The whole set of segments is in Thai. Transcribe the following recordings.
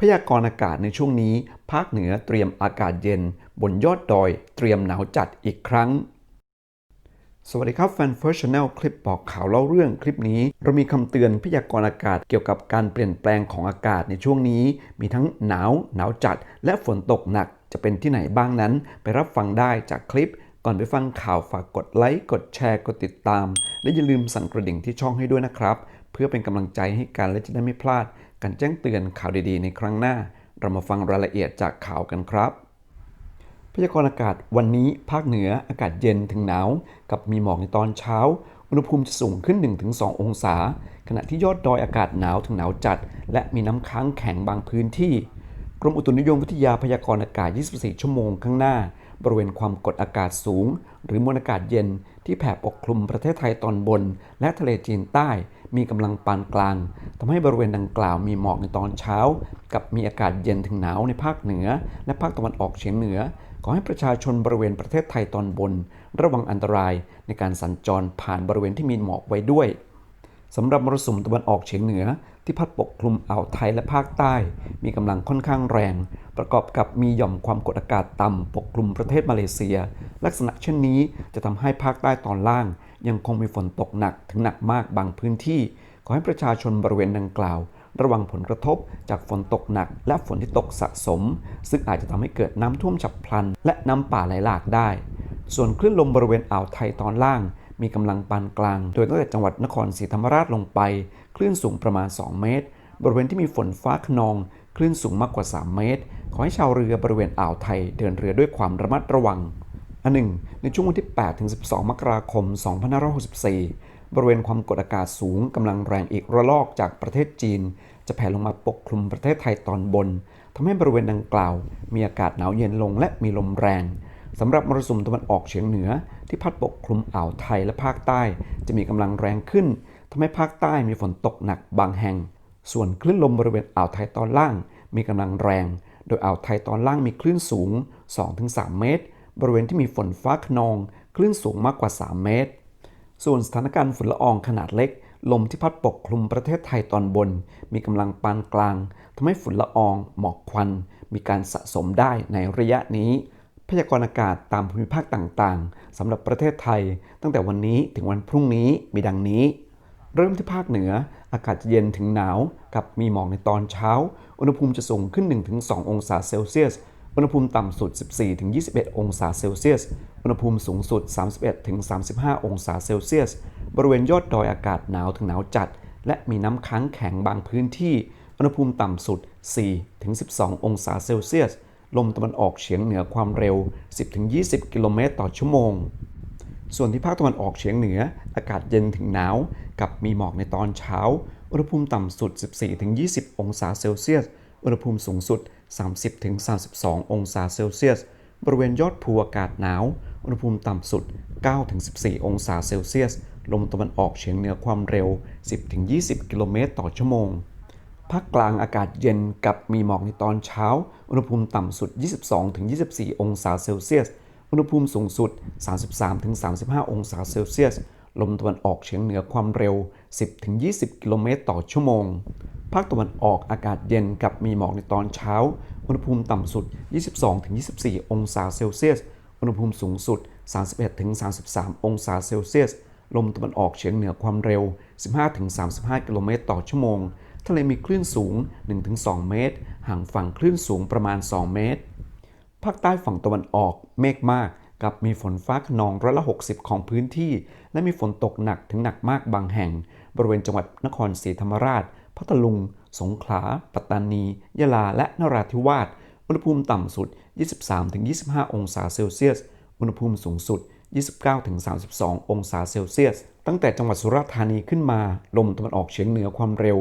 พยากรณ์อากาศในช่วงนี้ ภาคเหนือเตรียมอากาศเย็น บนยอดดอยเตรียมหนาวจัดอีกครั้ง สวัสดีครับแฟนเฟิร์สชาแนลคลิปบอกข่าวเล่าเรื่องคลิปนี้ เรามีคำเตือนพยากรณ์อากาศเกี่ยวกับการเปลี่ยนแปลงของอากาศในช่วงนี้ มีทั้งหนาว หนาวจัด และฝนตกหนักจะเป็นที่ไหนบ้างนั้น ไปรับฟังได้จากคลิป ก่อนไปฟังข่าวฝากกดไลค์กดแชร์กดติดตาม และอย่าลืมสั่นกระดิ่งที่ช่องให้ด้วยนะครับ เพื่อเป็นกำลังใจให้กันและจะได้ไม่พลาด การแจ้งเตือนข่าวดีๆ ในครั้งหน้า เรามาฟังรายละเอียดจากข่าวกันครับ พยากรณ์อากาศวันนี้ภาคเหนืออากาศเย็นถึงหนาว กับมีหมอกในตอนเช้า อุณหภูมิจะสูงขึ้น 1-2 องศา ขณะที่ยอดดอยอากาศหนาวถึงหนาวจัด และมีน้ำค้างแข็งบางพื้นที่ กรมอุตุนิยมวิทยาพยากรณ์อากาศ 24 ชั่วโมงข้างหน้า บริเวณความกดอากาศสูง หรือมวลอากาศเย็นที่แผ่ปกคลุมประเทศไทยตอนบน และทะเลจีนใต้ มีกำลังปานกลางทำให้บริเวณดังกล่าวมีหมอกในตอนเช้า กับมีอากาศเย็นถึงหนาวในภาคเหนือ และภาคตะวันออกเฉียงเหนือ ขอให้ประชาชนบริเวณประเทศไทยตอนบน ระวังอันตรายในการสัญจรผ่านบริเวณที่มีหมอกไว้ด้วยสำหรับมรสุมตะวันออกเฉียงเหนือ ที่พัดปกคลุมอ่าวไทยและภาคใต้ มีกำลังค่อนข้างแรง ประกอบกับมีหย่อมความกดอากาศต่ำปกคลุมประเทศมาเลเซีย ลักษณะเช่นนี้จะทำให้ภาคใต้ตอนล่าง ยังคงมีฝนตกหนักถึงหนักมากบางพื้นที่ ขอให้ประชาชนบริเวณดังกล่าว ระวังผลกระทบจากฝนตกหนัก และฝนที่ตกสะสม ซึ่งอาจจะทำให้เกิดน้ำท่วมฉับพลัน และน้ำป่าไหลหลากได้ ส่วนคลื่นลมบริเวณอ่าวไทยตอนล่าง มีกำลังปานกลาง โดยตั้งแต่จังหวัดนครศรีธรรมราชลงไป คลื่นสูงประมาณ 2 เมตร บริเวณที่มีฝนฟ้าขนอง คลื่นสูงมากกว่า 3 เมตร ขอให้ชาวเรือบริเวณอ่าวไทยเดินเรือด้วยความระมัดระวัง อันหนึ่งในช่วงวันที่ 8 ถึง 12 มกราคม 2564 บริเวณความกดอากาศสูงกำลังแรงอีกระลอกจากประเทศจีน จะแผ่ลงมาปกคลุมประเทศไทยตอนบนทำให้บริเวณดังกล่าว มีอากาศหนาวเย็นลงและมีลมแรงสำหรับมรสุมตะวันออกเฉียงเหนือ ที่พัดปกคลุมอ่าวไทยและภาคใต้ จะมีกำลังแรงขึ้นทำให้ภาคใต้มีฝนตกหนักบางแห่ง ส่วนคลื่นลมบริเวณอ่าวไทยตอนล่าง มีกำลังแรง โดยอ่าวไทยตอนล่างมีคลื่นสูง 2-3 เมตร บริเวณที่มีฝนฟ้าขนอง คลื่นสูงมากกว่า 3 เมตร ส่วนสถานการณ์ฝุ่นละอองขนาดเล็ก ลมที่พัดปกคลุมประเทศไทยตอนบน มีกำลังปานกลางทำให้ฝุ่นละออง หมอกควัน มีการสะสมได้ในระยะนี้ พยากรณ์อากาศตามภูมิภาคต่างๆสำหรับประเทศไทย ตั้งแต่วันนี้ถึงวันพรุ่งนี้มีดังนี้ เริ่มที่ภาคเหนือ อากาศจะเย็นถึงหนาว กับมีหมอกในตอนเช้า อุณหภูมิจะสูงขึ้น 1-2 องศาเซลเซียส อุณหภูมิต่ำสุด 14-21 องศาเซลเซียส อุณหภูมิสูงสุด 31-35 องศาเซลเซียส บริเวณยอดดอยอากาศหนาวถึงหนาวจัด และมีน้ำค้างแข็งบางพื้นที่ อุณหภูมิต่ำสุด 4-12 องศาเซลเซียส ลมตะวันออกเฉียงเหนือความเร็ว 10-20 กิโลเมตรต่อชั่วโมง ส่วนที่ภาคตะวันออกเฉียงเหนือ อากาศเย็นถึงหนาว กับมีหมอกในตอนเช้า อุณหภูมิต่ำสุด 14-20 องศาเซลเซียส อุณหภูมิสูงสุด 30-32 องศาเซลเซียส บริเวณยอดภูอากาศหนาว อุณหภูมิต่ำสุด 9-14 องศาเซลเซียส ลมตะวันออกเฉียงเหนือความเร็ว 10-20 กิโลเมตรต่อชั่วโมง ภาคกลางอากาศเย็นกับมีหมอกในตอนเช้า อุณหภูมิต่ำสุด 22-24 องศาเซลเซียส อุณหภูมิสูงสุด 33-35 องศาเซลเซียส ลมตะวันออกเฉียงเหนือความเร็ว 10-20 กิโลเมตรต่อชั่วโมง ภาคตะวันออกอากาศเย็นกับมีหมอกในตอนเช้า อุณหภูมิต่ำสุด 22-24 องศาเซลเซียส อุณหภูมิสูงสุด 31-33 องศาเซลเซียส ลมตะวันออกเฉียงเหนือความเร็ว 15-35 กิโลเมตรต่อชั่วโมง ทะเลมีคลื่นสูง 1-2 เมตร ห่างฝั่งคลื่นสูงประมาณ 2 เมตร ภาคใต้ฝั่งตะวันออกเมฆมาก กับมีฝนฟ้าขนองร้อยละ 60 ของพื้นที่ และมีฝนตกหนักถึงหนักมากบางแห่ง บริเวณจังหวัดนครศรีธรรมราช พัทลุง สงขลา ปัตตานี ยะลา และนราธิวาส อุณหภูมิต่ำสุด 23-25 องศาเซลเซียส อุณหภูมิสูงสุด 29-32 องศาเซลเซียส ตั้งแต่จังหวัดสุราษฎร์ธานีขึ้นมา ลมตะวันออกเฉียงเหนือความเร็ว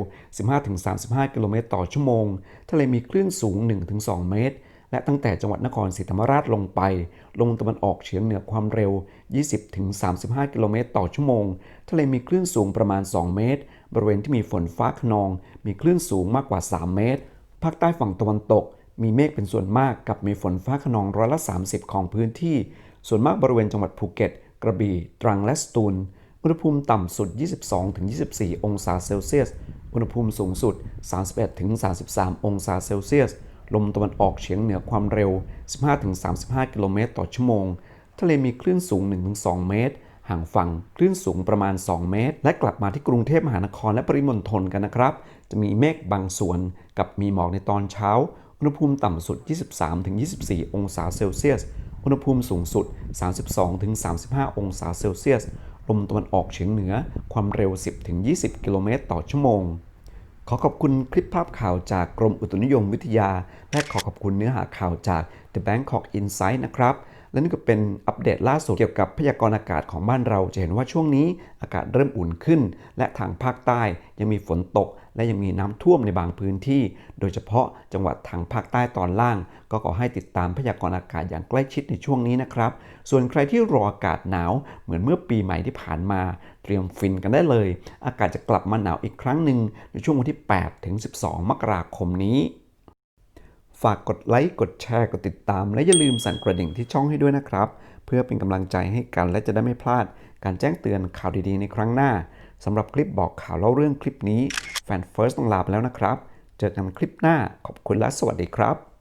15-35 กิโลเมตรต่อชั่วโมง ทะเลมีคลื่นสูง 1-2 เมตร และตั้งแต่จังหวัดนครศรีธรรมราชลงไปลมตะวันออกเฉียงเหนือความเร็ว 20-35 กิโลเมตรต่อชั่วโมง ทะเลมีคลื่นสูงประมาณ 2 เมตร บริเวณที่มีฝนฟ้าขนอง มีคลื่นสูงมากกว่า 3 เมตร ภาคใต้ฝั่งตะวันตก มีเมฆเป็นส่วนมากกับมีฝนฟ้าขนองร้อยละ 30 ของพื้นที่ ส่วนมากบริเวณจังหวัดภูเก็ต กระบี่ ตรังและสตูล อุณหภูมิต่ำสุด 22-24 องศาเซลเซียส อุณหภูมิสูงสุด 31-33 องศาเซลเซียส ลมตะวันออกเฉียงเหนือความเร็ว 15-35 กิโลเมตรต่อชั่วโมง ทะเลมีคลื่นสูง 1-2 เมตร ห่างฝั่งคลื่นสูงประมาณ 2 เมตร และกลับมาที่กรุงเทพมหานครและปริมณฑลกันนะครับ จะมีเมฆบางส่วนกับมีหมอกในตอนเช้า อุณหภูมิต่ำสุด 23-24 องศาเซลเซียส อุณหภูมิสูงสุด 32-35 องศาเซลเซียส ลมตะวันออกเฉียงเหนือความเร็ว 10-20 กิโลเมตรต่อชั่วโมง ขอขอบคุณคลิปภาพข่าวจากกรมอุตุนิยมวิทยา และขอขอบคุณเนื้อหาข่าวจาก The Bangkok Insight นะครับ และนี่ก็เป็นอัปเดตล่าสุดเกี่ยวกับพยากรณ์อากาศของบ้านเราจะเห็นว่าช่วงนี้อากาศเริ่มอุ่นขึ้น และทางภาคใต้ยังมีฝนตก และยังมีน้ำท่วมในบางพื้นที่ โดยเฉพาะจังหวัดทางภาคใต้ตอนล่าง ก็ขอให้ติดตามพยากรณ์อากาศอย่างใกล้ชิดในช่วงนี้นะครับ ส่วนใครที่รออากาศหนาวเหมือนเมื่อปีใหม่ที่ผ่านมา เตรียมฟินกันได้เลย อากาศจะกลับมาหนาวอีกครั้งหนึ่งในช่วงวันที่ 8 ถึง 12 มกราคมนี้ฝากกดไลค์ กดแชร์ กดติดตาม และอย่าลืมสั่นกระดิ่งที่ช่องให้ด้วยนะครับ เพื่อเป็นกำลังใจให้กันและจะได้ไม่พลาด การแจ้งเตือนข่าวดีๆในครั้งหน้า สำหรับคลิปบอกข่าวเล่าเรื่องคลิปนี้แฟนเฟิร์สต้องลาไปแล้วนะครับ เจอกันคลิปหน้าขอบคุณและสวัสดีครับ